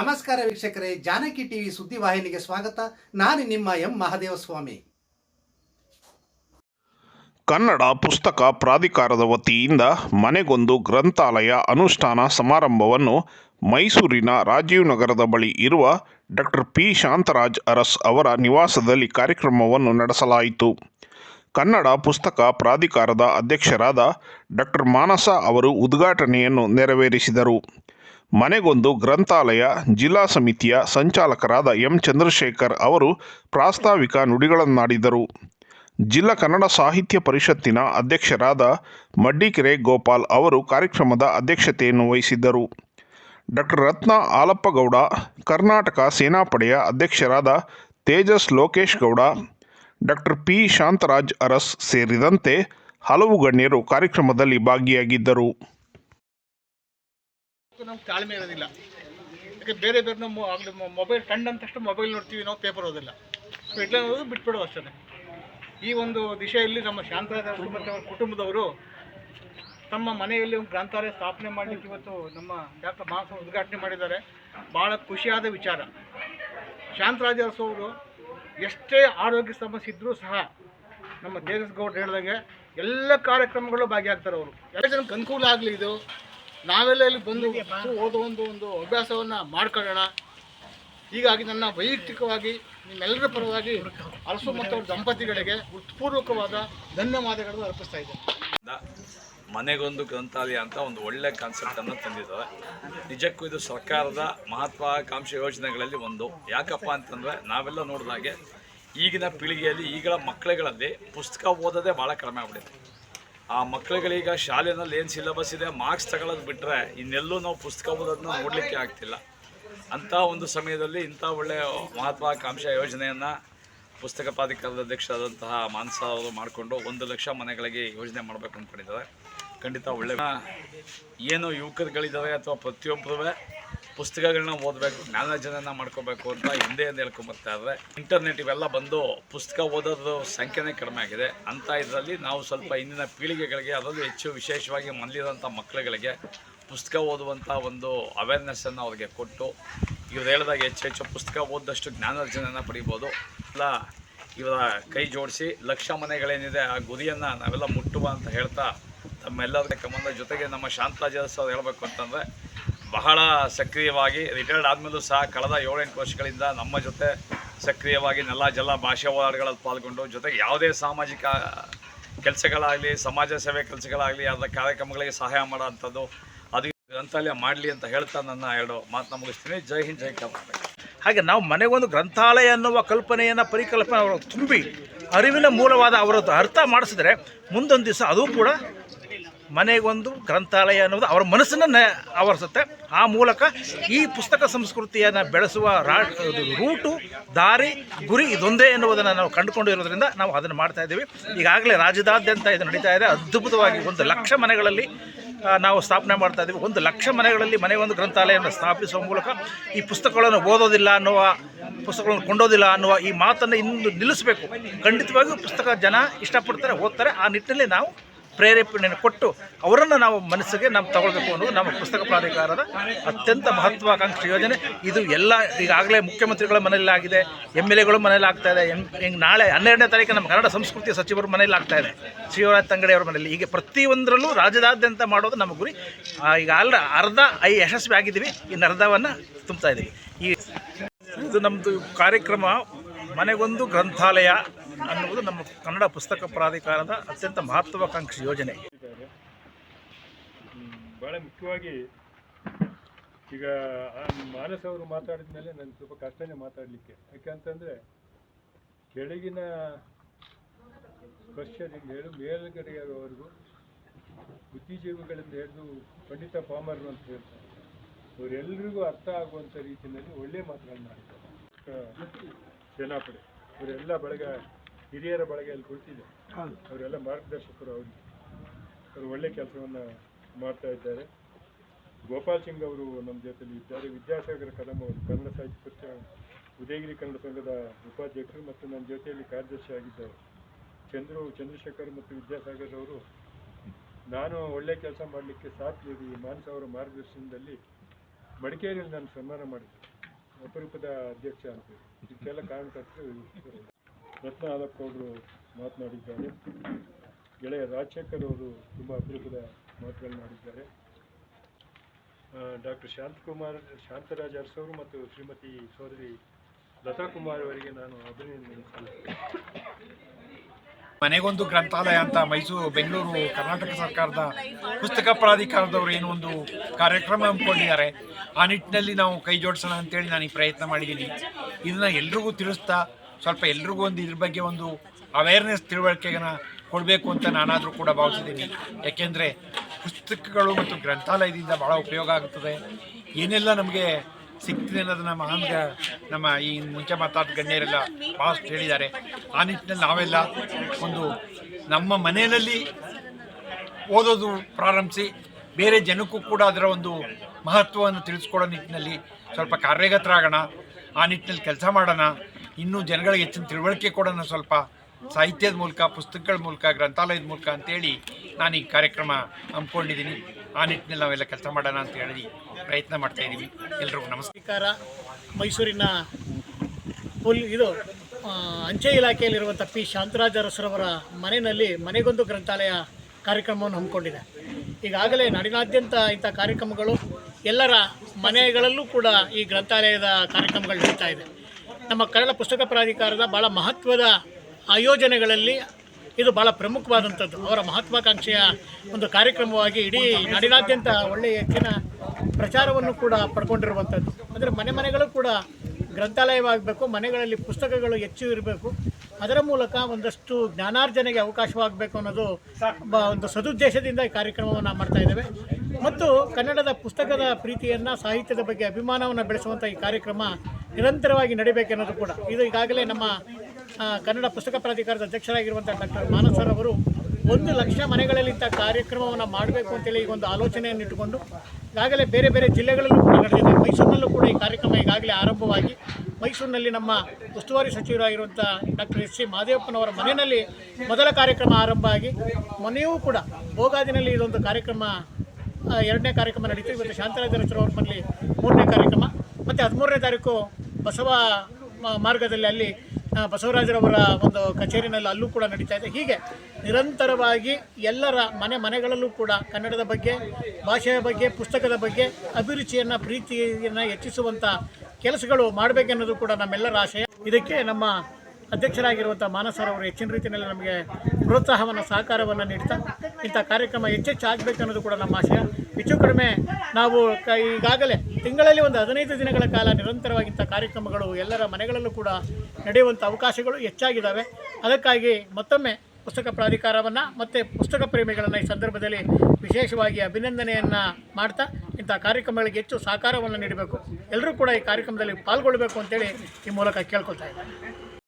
ನಮಸ್ಕಾರ ವೀಕ್ಷಕರೇ, ಜಾನಕಿ ಟಿವಿ ಸುದ್ದಿವಾಹಿನಿಗೆ ಸ್ವಾಗತ. ನಾನು ನಿಮ್ಮ ಎಂ ಮಹದೇವಸ್ವಾಮಿ. ಕನ್ನಡ ಪುಸ್ತಕ ಪ್ರಾಧಿಕಾರದ ವತಿಯಿಂದ ಮನೆಗೊಂದು ಗ್ರಂಥಾಲಯ ಅನುಷ್ಠಾನ ಸಮಾರಂಭವನ್ನು ಮೈಸೂರಿನ ರಾಜೀವ್ ನಗರದ ಬಳಿ ಇರುವ ಡಾಕ್ಟರ್ ಪಿ ಶಾಂತರಾಜ್ ಅರಸ್ ಅವರ ನಿವಾಸದಲ್ಲಿ ಕಾರ್ಯಕ್ರಮವನ್ನು ನಡೆಸಲಾಯಿತು. ಕನ್ನಡ ಪುಸ್ತಕ ಪ್ರಾಧಿಕಾರದ ಅಧ್ಯಕ್ಷರಾದ ಡಾಕ್ಟರ್ ಮಾನಸ ಅವರು ಉದ್ಘಾಟನೆಯನ್ನು ನೆರವೇರಿಸಿದರು. ಮನೆಗೊಂದು ಗ್ರಂಥಾಲಯ, ಜಿಲ್ಲಾ ಸಮಿತಿಯ ಸಂಚಾಲಕರಾದ ಎಂ. ಚಂದ್ರಶೇಖರ್ ಅವರು ಪ್ರಾಸ್ತಾವಿಕ ನುಡಿಗಳನ್ನಾಡಿದರು. ಜಿಲ್ಲಾ ಕನ್ನಡ ಸಾಹಿತ್ಯ ಪರಿಷತ್ತಿನ ಅಧ್ಯಕ್ಷರಾದ ಮಡ್ಡಿಕೆರೆ ಗೋಪಾಲ್ ಅವರು ಕಾರ್ಯಕ್ರಮದ ಅಧ್ಯಕ್ಷತೆಯನ್ನು ವಹಿಸಿದ್ದರು. ಡಾಕ್ಟರ್ ರತ್ನ ಆಲಪ್ಪಗೌಡ, ಕರ್ನಾಟಕ ಸೇನಾಪಡೆಯ ಅಧ್ಯಕ್ಷರಾದ ತೇಜಸ್ ಲೋಕೇಶ್ ಗೌಡ ಡಾಕ್ಟರ್ ಪಿ. ಶಾಂತರಾಜ್ ಅರಸ್ ಸೇರಿದಂತೆ ಹಲವು ಗಣ್ಯರು ಕಾರ್ಯಕ್ರಮದಲ್ಲಿ ಭಾಗಿಯಾಗಿದ್ದರು. ನಮ್ಗೆ ತಾಳ್ಮೆ ಇರೋದಿಲ್ಲ. ಯಾಕೆ ಬೇರೆ ಬೇರೆ ನಮ್ಮ ಆಗಲಿ ಮೊಬೈಲ್ ಟಂಡ್ ಅಂತಷ್ಟು ಮೊಬೈಲ್ ನೋಡ್ತೀವಿ, ನಾವು ಪೇಪರ್ ಓದಿಲ್ಲ ಸೊ ಇಲ್ಲ ಬಿಟ್ಬಿಡೋ ಬಿಟ್ಬಿಡೋದು ಅಷ್ಟೇ. ಈ ಒಂದು ದಿಶೆಯಲ್ಲಿ ನಮ್ಮ ಶಾಂತರಾಜ ಕುಟುಂಬದವರು ಕುಟುಂಬದವರು ತಮ್ಮ ಮನೆಯಲ್ಲಿ ಒಂದು ಗ್ರಂಥಾಲಯ ಸ್ಥಾಪನೆ ಮಾಡಲಿಕ್ಕೆ ಇವತ್ತು ನಮ್ಮ ಡಾಕ್ಟರ್ ಮಾಸ ಉದ್ಘಾಟನೆ ಮಾಡಿದ್ದಾರೆ. ಭಾಳ ಖುಷಿಯಾದ ವಿಚಾರ. ಶಾಂತರಾಜ ಅವರು ಎಷ್ಟೇ ಆರೋಗ್ಯ ಸಮಸ್ಯೆ ಇದ್ದರೂ ಸಹ ನಮ್ಮ ತೇಜಸ್ ಗೌಡ್ರು ಹೇಳಿದಂಗೆ ಎಲ್ಲ ಕಾರ್ಯಕ್ರಮಗಳು ಭಾಗಿಯಾಗ್ತಾರೆ ಅವರು. ಎಲ್ಲ ಜನಕ್ಕೆ ಅನುಕೂಲ ಆಗಲಿ ಇದು ನಾವೆಲ್ಲ ಇಲ್ಲಿ ಬಂದು ಓದೋ ಒಂದು ಒಂದು ಅಭ್ಯಾಸವನ್ನು ಮಾಡ್ಕೊಳ್ಳೋಣ. ಹೀಗಾಗಿ ನನ್ನ ವೈಯಕ್ತಿಕವಾಗಿ ನಿಮ್ಮೆಲ್ಲರ ಪರವಾಗಿ ಅರಸು ಮತ್ತು ಅವ್ರ ದಂಪತಿಗಳಿಗೆ ಹೃತ್ಪೂರ್ವಕವಾದ ಧನ್ಯವಾದಗಳನ್ನು ಅರ್ಪಿಸ್ತಾ ಇದ್ದೇನೆ. ಮನೆಗೊಂದು ಗ್ರಂಥಾಲಯ ಅಂತ ಒಂದು ಒಳ್ಳೆ ಕಾನ್ಸೆಪ್ಟನ್ನು ತಂದಿದ್ದಾರೆ ನಿಜಕ್ಕೂ ಇದು ಸರ್ಕಾರದ ಮಹತ್ವಾಕಾಂಕ್ಷೆ ಯೋಜನೆಗಳಲ್ಲಿ ಒಂದು. ಯಾಕಪ್ಪ ಅಂತಂದರೆ ನಾವೆಲ್ಲ ನೋಡಿದಾಗೆ ಈಗಿನ ಪೀಳಿಗೆಯಲ್ಲಿ ಈಗಿನ ಮಕ್ಕಳುಗಳಲ್ಲಿ ಪುಸ್ತಕ ಓದೋದೇ ಭಾಳ ಕಡಿಮೆ ಆಗ್ಬಿಟ್ಟಿದೆ. ಆ ಮಕ್ಕಳುಗಳೀಗ ಶಾಲೆನಲ್ಲಿ ಏನು ಸಿಲೆಬಸ್ ಇದೆ ಮಾರ್ಕ್ಸ್ ತಗೊಳ್ಳೋದು ಬಿಟ್ಟರೆ ಇನ್ನೆಲ್ಲೂ ನಾವು ಪುಸ್ತಕ ಓದೋದನ್ನ ನೋಡಲಿಕ್ಕೆ ಆಗ್ತಿಲ್ಲ. ಅಂಥ ಒಂದು ಸಮಯದಲ್ಲಿ ಇಂಥ ಒಳ್ಳೆಯ ಮಹತ್ವಾಕಾಂಕ್ಷ ಯೋಜನೆಯನ್ನು ಪುಸ್ತಕ ಪ್ರಾಧಿಕಾರದ ಅಧ್ಯಕ್ಷರಾದಂತಹ ಮಾನಸ ಅವರು ಮಾಡಿಕೊಂಡು ಒಂದು ಲಕ್ಷ ಮನೆಗಳಿಗೆ ಯೋಜನೆ ಮಾಡಬೇಕು ಅಂದ್ಕೊಂಡಿದ್ದಾರೆ. ಖಂಡಿತ ಒಳ್ಳೆಯ ಏನು ಯುವಕರುಗಳಿದ್ದಾರೆ ಅಥವಾ ಪ್ರತಿಯೊಬ್ಬರೂ ಪುಸ್ತಕಗಳನ್ನ ಓದಬೇಕು ಜ್ಞಾನಾರ್ಜನೆನ ಮಾಡ್ಕೋಬೇಕು ಅಂತ ಹಿಂದೆ ಹೇಳ್ಕೊಂಬರ್ತಾ ಇದ್ದಾರೆ. ಇಂಟರ್ನೆಟ್ ಇವೆಲ್ಲ ಬಂದು ಪುಸ್ತಕ ಓದೋದು ಸಂಖ್ಯೆನೇ ಕಡಿಮೆ ಆಗಿದೆ. ಅಂಥ ಇದರಲ್ಲಿ ನಾವು ಸ್ವಲ್ಪ ಇಂದಿನ ಪೀಳಿಗೆಗಳಿಗೆ, ಅದರಲ್ಲೂ ಹೆಚ್ಚು ವಿಶೇಷವಾಗಿ ಮನಲಿರೋಂಥ ಮಕ್ಕಳುಗಳಿಗೆ ಪುಸ್ತಕ ಓದುವಂಥ ಒಂದು ಅವೇರ್ನೆಸ್ಸನ್ನು ಅವ್ರಿಗೆ ಕೊಟ್ಟು, ಇವ್ರು ಹೇಳಿದಾಗ ಹೆಚ್ಚು ಹೆಚ್ಚು ಪುಸ್ತಕ ಓದಿದಷ್ಟು ಜ್ಞಾನಾರ್ಜನೆಯನ್ನು ಪಡಿಬೋದು. ಇಲ್ಲ ಇವರ ಕೈ ಜೋಡಿಸಿ, ಲಕ್ಷ ಮನೆಗಳೇನಿದೆ, ಆ ಗುರಿಯನ್ನು ನಾವೆಲ್ಲ ಮುಟ್ಟುವ ಅಂತ ಹೇಳ್ತಾ ತಮ್ಮೆಲ್ಲರ ಕಮಂದ ಜೊತೆಗೆ ನಮ್ಮ ಶಾಂತರಾಜ್ ಸರ್ ಹೇಳಬೇಕು ಅಂತಂದರೆ ಬಹಳ ಸಕ್ರಿಯವಾಗಿ ರಿಟೈರ್ಡ್ ಆದಮೇಲೂ ಸಹ ಕಳೆದ ಏಳೆಂಟು ವರ್ಷಗಳಿಂದ ನಮ್ಮ ಜೊತೆ ಸಕ್ರಿಯವಾಗಿ ನೆಲ, ಜಲ, ಭಾಷಾ ಹೋರಾಟಗಳಲ್ಲಿ ಪಾಲ್ಗೊಂಡು ಜೊತೆಗೆ ಯಾವುದೇ ಸಾಮಾಜಿಕ ಕೆಲಸಗಳಾಗಲಿ, ಸಮಾಜ ಸೇವೆ ಕೆಲಸಗಳಾಗಲಿ, ಅದರ ಕಾರ್ಯಕ್ರಮಗಳಿಗೆ ಸಹಾಯ ಮಾಡೋ ಅಂಥದ್ದು ಅದು ಗ್ರಂಥಾಲಯ ಮಾಡಲಿ ಅಂತ ಹೇಳ್ತಾ ನನ್ನ ಎರಡು ಮಾತನ್ನ ಮುಗಿಸ್ತೀನಿ. ಜೈ ಹಿಂದ್, ಜೈ ಕರ್ನಾಟಕ. ಹಾಗೆ ನಾವು ಮನೆಗೊಂದು ಗ್ರಂಥಾಲಯ ಅನ್ನುವ ಕಲ್ಪನೆಯನ್ನು, ಪರಿಕಲ್ಪನೆ ಅವರು ತುಂಬಿ ಅರಿವಿನ ಮೂಲವಾದ ಅವರದ್ದು ಅರ್ಥ ಮಾಡಿಸಿದ್ರೆ ಮುಂದೊಂದು ದಿವಸ ಅದು ಕೂಡ ಮನೆಗೊಂದು ಗ್ರಂಥಾಲಯ ಅನ್ನೋದು ಅವರ ಮನಸ್ಸನ್ನು ಆವರಿಸುತ್ತೆ. ಆ ಮೂಲಕ ಈ ಪುಸ್ತಕ ಸಂಸ್ಕೃತಿಯನ್ನು ಬೆಳೆಸುವ ರಾ ರೂಟು, ದಾರಿ, ಗುರಿ ಇದೊಂದೇ ಎನ್ನುವುದನ್ನು ನಾವು ಕಂಡುಕೊಂಡಿರೋದ್ರಿಂದ ನಾವು ಅದನ್ನು ಮಾಡ್ತಾ ಇದ್ದೀವಿ. ಈಗಾಗಲೇ ರಾಜ್ಯದಾದ್ಯಂತ ಇದು ನಡೀತಾ ಇದೆ. ಅದ್ಭುತವಾಗಿ ಒಂದು ಲಕ್ಷ ಮನೆಗಳಲ್ಲಿ ನಾವು ಸ್ಥಾಪನೆ ಮಾಡ್ತಾ ಇದ್ದೀವಿ. ಒಂದು ಲಕ್ಷ ಮನೆಗಳಲ್ಲಿ ಮನೆ ಒಂದು ಗ್ರಂಥಾಲಯವನ್ನು ಸ್ಥಾಪಿಸುವ ಮೂಲಕ ಈ ಪುಸ್ತಕಗಳನ್ನು ಓದೋದಿಲ್ಲ ಅನ್ನುವ, ಪುಸ್ತಕಗಳನ್ನು ಕೊಂಡೋದಿಲ್ಲ ಅನ್ನುವ ಈ ಮಾತನ್ನು ಇನ್ನು ನಿಲ್ಲಿಸಬೇಕು. ಖಂಡಿತವಾಗಿಯೂ ಪುಸ್ತಕ ಜನ ಇಷ್ಟಪಡ್ತಾರೆ, ಓದ್ತಾರೆ. ಆ ನಿಟ್ಟಿನಲ್ಲಿ ನಾವು ಪ್ರೇರೇಪಣೆಯನ್ನು ಕೊಟ್ಟು ಅವರನ್ನು ನಾವು ಮನಸ್ಸಿಗೆ ನಾವು ತಗೊಳ್ಬೇಕು ಅನ್ನೋದು ನಮ್ಮ ಪುಸ್ತಕ ಪ್ರಾಧಿಕಾರದ ಅತ್ಯಂತ ಮಹತ್ವಾಕಾಂಕ್ಷಿ ಯೋಜನೆ. ಇದು ಎಲ್ಲ ಈಗಾಗಲೇ ಮುಖ್ಯಮಂತ್ರಿಗಳ ಮನೆಯಲ್ಲಿ ಆಗಿದೆ ಎಂ ಎಲ್ ಎಗಳು ಮನೇಲಿ ಆಗ್ತಾ ಇದೆ. ಹಿಂಗೆ ನಾಳೆ ಹನ್ನೆರಡನೇ ತಾರೀಕು ನಮ್ಮ ಕನ್ನಡ ಸಂಸ್ಕೃತಿ ಸಚಿವರ ಮನೇಲಿ ಆಗ್ತಾ ಇದೆ. ಶ್ರೀವರಾಜ್ ತಂಗಡಿ ಅವರ ಮನೆಯಲ್ಲಿ. ಈಗ ಪ್ರತಿಯೊಂದರಲ್ಲೂ ರಾಜ್ಯದಾದ್ಯಂತ ಮಾಡೋದು ನಮ್ಮ ಗುರಿ. ಈಗ ಅಲ್ಲ ಅರ್ಧ ಐ ಯಶಸ್ವಿ ಆಗಿದ್ದೀವಿ. ಇನ್ನು ಅರ್ಧವನ್ನು ತುಂಬ್ತಾ ಇದ್ದೀವಿ ಈ ಇದು ನಮ್ಮದು ಕಾರ್ಯಕ್ರಮ ಮನೆಗೊಂದು ಗ್ರಂಥಾಲಯ. ಅನ್ನುವುದು ನಮ್ಮ ಕನ್ನಡ ಪುಸ್ತಕ ಪ್ರಾಧಿಕಾರದ ಅತ್ಯಂತ ಮಹತ್ವಾಕಾಂಕ್ಷಿ ಯೋಜನೆ. ಭಾಳ ಮುಖ್ಯವಾಗಿ ಈಗ ಮಾನಸ್ ಅವರು ಮಾತಾಡಿದ ಮೇಲೆ ನನಗೆ ಸ್ವಲ್ಪ ಕಷ್ಟನೇ ಮಾತಾಡಲಿಕ್ಕೆ. ಯಾಕಂತಂದರೆ ಕೆಳಗಿನ ಸ್ಪರ್ಶದಿಂದ ಹೇಳು ಮೇಲ್ಗಡೆಯವರೆಗೂ ಬುದ್ಧಿಜೀವಿಗಳಿಂದ ಹಿಡಿದು ಪಂಡಿತ ಪಾಮರ್ ಅಂತ ಹೇಳ್ತಾರೆ. ಅವರೆಲ್ಲರಿಗೂ ಅರ್ಥ ಆಗುವಂಥ ರೀತಿಯಲ್ಲಿ ಒಳ್ಳೆಯ ಮಾತುಗಳನ್ನ ಆಡ್ತಾರೆ. ಸೇನಾಪಡೆ ಅವರೆಲ್ಲ ಬಳಗ ಹಿರಿಯರ ಬಳಗೆಯಲ್ಲಿ ಕುಳಿತಿದೆ. ಅವರೆಲ್ಲ ಮಾರ್ಗದರ್ಶಕರು ಅವರು. ಅವರು ಒಳ್ಳೆ ಕೆಲಸವನ್ನು ಮಾಡ್ತಾ ಇದ್ದಾರೆ. ಗೋಪಾಲ್ ಸಿಂಗ್ ಅವರು ನಮ್ಮ ಜೊತೆಲಿ ಇದ್ದಾರೆ. ವಿದ್ಯಾಸಾಗರ ಕದಂ ಅವರು ಕನ್ನಡ ಸಾಹಿತ್ಯ ಪರಿಷತ್ ಉದಯಗಿರಿ ಕನ್ನಡ ಸಂಘದ ಉಪಾಧ್ಯಕ್ಷರು ಮತ್ತು ನಮ್ಮ ಜೊತೆಯಲ್ಲಿ ಕಾರ್ಯದರ್ಶಿ ಆಗಿದ್ದಾರೆ. ಚಂದ್ರು ಚಂದ್ರಶೇಖರ್ ಮತ್ತು ವಿದ್ಯಾಸಾಗರ್ ಅವರು ನಾನು ಒಳ್ಳೆ ಕೆಲಸ ಮಾಡಲಿಕ್ಕೆ ಸಾಥ್ ನೀಡಿ ಈ ಮಾನಸ ಅವರ ಮಾರ್ಗದರ್ಶನದಲ್ಲಿ ಮಡಿಕೇರಿಯಲ್ಲಿ ನಾನು ಸನ್ಮಾನ ಮಾಡಿದ್ದೆ. ಅಪರೂಪದ ಅಧ್ಯಕ್ಷ ಅಂತ ಇದಕ್ಕೆಲ್ಲ ಕಾರಣಕರ್ತರು. ರತ್ನ ಆಲಪ್ಪವರು ಮಾತನಾಡಿದ್ದಾರೆ. ಗೆಳೆಯ ರಾಜಶೇಖರ್ ಅವರು ತುಂಬ ಅಪರೂಪದ ಮಾತುಗಳನ್ನಾಡಿದ್ದಾರೆ ಡಾಕ್ಟರ್ ಶಾಂತಕುಮಾರ್, ಶಾಂತರಾಜ್ ಅರಸವರು ಮತ್ತು ಶ್ರೀಮತಿ ಸೋದರಿ ಲತಾ ಕುಮಾರ್ ಅವರಿಗೆ ನಾನು ಅಭಿನಂದನೆ ಮನೆಗೊಂದು ಗ್ರಂಥಾಲಯ ಅಂತ ಮೈಸೂರು, ಬೆಂಗಳೂರು, ಕರ್ನಾಟಕ ಸರ್ಕಾರದ ಪುಸ್ತಕ ಪ್ರಾಧಿಕಾರದವರು ಏನು ಒಂದು ಕಾರ್ಯಕ್ರಮ ಹಮ್ಮಿಕೊಂಡಿದ್ದಾರೆ ಆ ನಿಟ್ಟಿನಲ್ಲಿ ನಾವು ಕೈ ಜೋಡಿಸೋಣ ಅಂತೇಳಿ ನಾನು ಈ ಪ್ರಯತ್ನ ಮಾಡಿದ್ದೀನಿ. ಇದನ್ನ ಎಲ್ರಿಗೂ ತಿಳಿಸ್ತಾ ಸ್ವಲ್ಪ ಎಲ್ರಿಗೂ ಒಂದು ಇದ್ರ ಬಗ್ಗೆ ಒಂದು ಅವೇರ್ನೆಸ್ ತಿಳುವಳಿಕೆಗನ ಕೊಡಬೇಕು ಅಂತ ನಾನಾದರೂ ಕೂಡ ಭಾವಿಸಿದ್ದೀನಿ. ಯಾಕೆಂದರೆ ಪುಸ್ತಕಗಳು ಮತ್ತು ಗ್ರಂಥಾಲಯದಿಂದ ಭಾಳ ಉಪಯೋಗ ಆಗುತ್ತದೆ. ಏನೆಲ್ಲ ನಮಗೆ ಸಿಗ್ತದೆ ಅನ್ನೋದನ್ನ ನಮ್ಮ ನಮ್ಮ ಈ ಮುಂಚೆ ಮಾತಾಡಿದ ಗಣ್ಯರೆಲ್ಲ ಭಾಳಷ್ಟು ಹೇಳಿದ್ದಾರೆ. ಆ ನಿಟ್ಟಿನಲ್ಲಿ ನಾವೆಲ್ಲ ಒಂದು ನಮ್ಮ ಮನೆಯಲ್ಲಿ ಓದೋದು ಪ್ರಾರಂಭಿಸಿ ಬೇರೆ ಜನಕ್ಕೂ ಕೂಡ ಅದರ ಒಂದು ಮಹತ್ವವನ್ನು ತಿಳಿಸ್ಕೊಡೋ ನಿಟ್ಟಿನಲ್ಲಿ ಸ್ವಲ್ಪ ಕಾರ್ಯಗತರಾಗೋಣ. ಆ ನಿಟ್ಟಿನಲ್ಲಿ ಕೆಲಸ ಮಾಡೋಣ. ಇನ್ನೂ ಜನಗಳಿಗೆ ಹೆಚ್ಚಿನ ತಿಳುವಳಿಕೆ ಕೊಡೋಣ ಸ್ವಲ್ಪ. ಸಾಹಿತ್ಯದ ಮೂಲಕ, ಪುಸ್ತಕಗಳ ಮೂಲಕ, ಗ್ರಂಥಾಲಯದ ಮೂಲಕ ಅಂತೇಳಿ ನಾನು ಈ ಕಾರ್ಯಕ್ರಮ ಹಮ್ಮಿಕೊಂಡಿದ್ದೀನಿ. ಆ ನಿಟ್ಟಿನಲ್ಲಿ ನಾವೆಲ್ಲ ಕೆಲಸ ಮಾಡೋಣ ಅಂತ ಹೇಳಿ ಪ್ರಯತ್ನ ಮಾಡ್ತಾ ಇದ್ದೀವಿ. ಎಲ್ರಿಗೂ ನಮಸ್ಕಾರ. ಮೈಸೂರಿನ ಪೊಲ್, ಇದು ಅಂಚೆ ಇಲಾಖೆಯಲ್ಲಿರುವಂಥ ಪಿ. ಶಾಂತರಾಜ ಅರಸರವರ ಮನೆಯಲ್ಲಿ ಮನೆಗೊಂದು ಗ್ರಂಥಾಲಯ ಕಾರ್ಯಕ್ರಮವನ್ನು ಹಮ್ಮಿಕೊಂಡಿದೆ. ಈಗಾಗಲೇ ನಾಡಿನಾದ್ಯಂತ ಇಂಥ ಕಾರ್ಯಕ್ರಮಗಳು ಎಲ್ಲರ ಮನೆಗಳಲ್ಲೂ ಕೂಡ ಈ ಗ್ರಂಥಾಲಯದ ಕಾರ್ಯಕ್ರಮಗಳು ನಡೀತಾ ಇದೆ. ನಮ್ಮ ಕನ್ನಡ ಪುಸ್ತಕ ಪ್ರಾಧಿಕಾರದ ಭಾಳ ಮಹತ್ವದ ಆಯೋಜನೆಗಳಲ್ಲಿ ಇದು ಭಾಳ ಪ್ರಮುಖವಾದಂಥದ್ದು. ಅವರ ಮಹತ್ವಾಕಾಂಕ್ಷೆಯ ಒಂದು ಕಾರ್ಯಕ್ರಮವಾಗಿ ಇಡೀ ನಾಡಿನಾದ್ಯಂತ ಒಳ್ಳೆಯ ಹೆಚ್ಚಿನ ಪ್ರಚಾರವನ್ನು ಕೂಡ ಪಡ್ಕೊಂಡಿರುವಂಥದ್ದು. ಅಂದರೆ ಮನೆ ಮನೆಗಳು ಕೂಡ ಗ್ರಂಥಾಲಯವಾಗಬೇಕು, ಮನೆಗಳಲ್ಲಿ ಪುಸ್ತಕಗಳು ಹೆಚ್ಚು ಇರಬೇಕು. ಅದರ ಮೂಲಕ ಒಂದಷ್ಟು ಜ್ಞಾನಾರ್ಜನೆಗೆ ಅವಕಾಶವಾಗಬೇಕು ಅನ್ನೋದು ಒಂದು ಸದುದ್ದೇಶದಿಂದ ಈ ಕಾರ್ಯಕ್ರಮವನ್ನು ಮಾಡ್ತಾ ಇದ್ದೇವೆ. ಮತ್ತು ಕನ್ನಡದ ಪುಸ್ತಕದ ಪ್ರೀತಿಯನ್ನು, ಸಾಹಿತ್ಯದ ಬಗ್ಗೆ ಅಭಿಮಾನವನ್ನು ಬೆಳೆಸುವಂಥ ಈ ಕಾರ್ಯಕ್ರಮ ನಿರಂತರವಾಗಿ ನಡಿಬೇಕೆನ್ನೋದು ಕೂಡ. ಇದು ಈಗಾಗಲೇ ನಮ್ಮ ಕನ್ನಡ ಪುಸ್ತಕ ಪ್ರಾಧಿಕಾರದ ಅಧ್ಯಕ್ಷರಾಗಿರುವಂಥ ಡಾಕ್ಟರ್ ಮಾನಸ್ ಸರ್ ಅವರು ಒಂದು ಲಕ್ಷ ಮನೆಗಳಲ್ಲಿ ಇಂಥ ಕಾರ್ಯಕ್ರಮವನ್ನು ಮಾಡಬೇಕು ಅಂತೇಳಿ ಈಗ ಒಂದು ಆಲೋಚನೆಯನ್ನು ಇಟ್ಟುಕೊಂಡು, ಈಗಾಗಲೇ ಬೇರೆ ಬೇರೆ ಜಿಲ್ಲೆಗಳಲ್ಲೂ ಕೂಡ ನಡೆದಿದೆ. ಮೈಸೂರಿನಲ್ಲೂ ಕೂಡ ಈ ಕಾರ್ಯಕ್ರಮ ಈಗಾಗಲೇ ಆರಂಭವಾಗಿ, ಮೈಸೂರಿನಲ್ಲಿ ನಮ್ಮ ಉಸ್ತುವಾರಿ ಸಚಿವರಾಗಿರುವಂಥ ಡಾಕ್ಟರ್ ಎಸ್ ಸಿ ಮಹದೇವಪ್ಪನವರ ಮನೆಯಲ್ಲಿ ಮೊದಲ ಕಾರ್ಯಕ್ರಮ ಆರಂಭ ಆಗಿ ಮನೆಯೂ ಕೂಡ ಭೋಗಾದಿನಲ್ಲಿ ಇದೊಂದು ಕಾರ್ಯಕ್ರಮ ಎರಡನೇ ಕಾರ್ಯಕ್ರಮ ನಡೀತು. ಇವತ್ತು ಶಾಂತರಾಜರಸರವ್ರ ಮನೆಯಲ್ಲಿ ಮೂರನೇ ಕಾರ್ಯಕ್ರಮ. ಮತ್ತು ಹದಿಮೂರನೇ ತಾರೀಕು ಬಸವ ಮಾರ್ಗದಲ್ಲಿ ಅಲ್ಲಿ ಬಸವರಾಜರವರ ಒಂದು ಕಚೇರಿನಲ್ಲಿ ಅಲ್ಲೂ ಕೂಡ ನಡೀತಾ ಇದೆ. ಹೀಗೆ ನಿರಂತರವಾಗಿ ಎಲ್ಲರ ಮನೆ ಮನೆಗಳಲ್ಲೂ ಕೂಡ ಕನ್ನಡದ ಬಗ್ಗೆ, ಭಾಷೆಯ ಬಗ್ಗೆ, ಪುಸ್ತಕದ ಬಗ್ಗೆ ಅಭಿರುಚಿಯನ್ನು, ಪ್ರೀತಿಯನ್ನು ಹೆಚ್ಚಿಸುವಂಥ ಕೆಲಸಗಳು ಮಾಡಬೇಕೆನ್ನೋದು ಕೂಡ ನಮ್ಮೆಲ್ಲರ ಆಶಯ. ಇದಕ್ಕೆ ನಮ್ಮ ಅಧ್ಯಕ್ಷರಾಗಿರುವಂಥ ಮಾನಸರವರು ಹೆಚ್ಚಿನ ರೀತಿಯಲ್ಲಿ ನಮಗೆ ಪ್ರೋತ್ಸಾಹವನ್ನು, ಸಹಕಾರವನ್ನು ನೀಡ್ತಾ ಇಂಥ ಕಾರ್ಯಕ್ರಮ ಹೆಚ್ಚೆಚ್ಚು ಆಗಬೇಕು ಅನ್ನೋದು ಕೂಡ ನಮ್ಮ ಆಶಯ. ಹೆಚ್ಚು ಕಡಿಮೆ ನಾವು ಕ ಈಗಾಗಲೇ ತಿಂಗಳಲ್ಲಿ ಒಂದು ಹದಿನೈದು ದಿನಗಳ ಕಾಲ ನಿರಂತರವಾಗಿಂಥ ಕಾರ್ಯಕ್ರಮಗಳು ಎಲ್ಲರ ಮನೆಗಳಲ್ಲೂ ಕೂಡ ನಡೆಯುವಂಥ ಅವಕಾಶಗಳು ಹೆಚ್ಚಾಗಿದ್ದಾವೆ. ಅದಕ್ಕಾಗಿ ಮತ್ತೊಮ್ಮೆ ಪುಸ್ತಕ ಪ್ರಾಧಿಕಾರವನ್ನು ಮತ್ತು ಪುಸ್ತಕ ಪ್ರೇಮಿಗಳನ್ನು ಈ ಸಂದರ್ಭದಲ್ಲಿ ವಿಶೇಷವಾಗಿ ಅಭಿನಂದನೆಯನ್ನು ಮಾಡ್ತಾ ಇಂಥ ಕಾರ್ಯಕ್ರಮಗಳಿಗೆ ಹೆಚ್ಚು ಸಹಕಾರವನ್ನು ನೀಡಬೇಕು. ಎಲ್ಲರೂ ಕೂಡ ಈ ಕಾರ್ಯಕ್ರಮದಲ್ಲಿ ಪಾಲ್ಗೊಳ್ಳಬೇಕು ಅಂತೇಳಿ ಈ ಮೂಲಕ ಕೇಳ್ಕೊಳ್ತಾ ಇದ್ದಾರೆ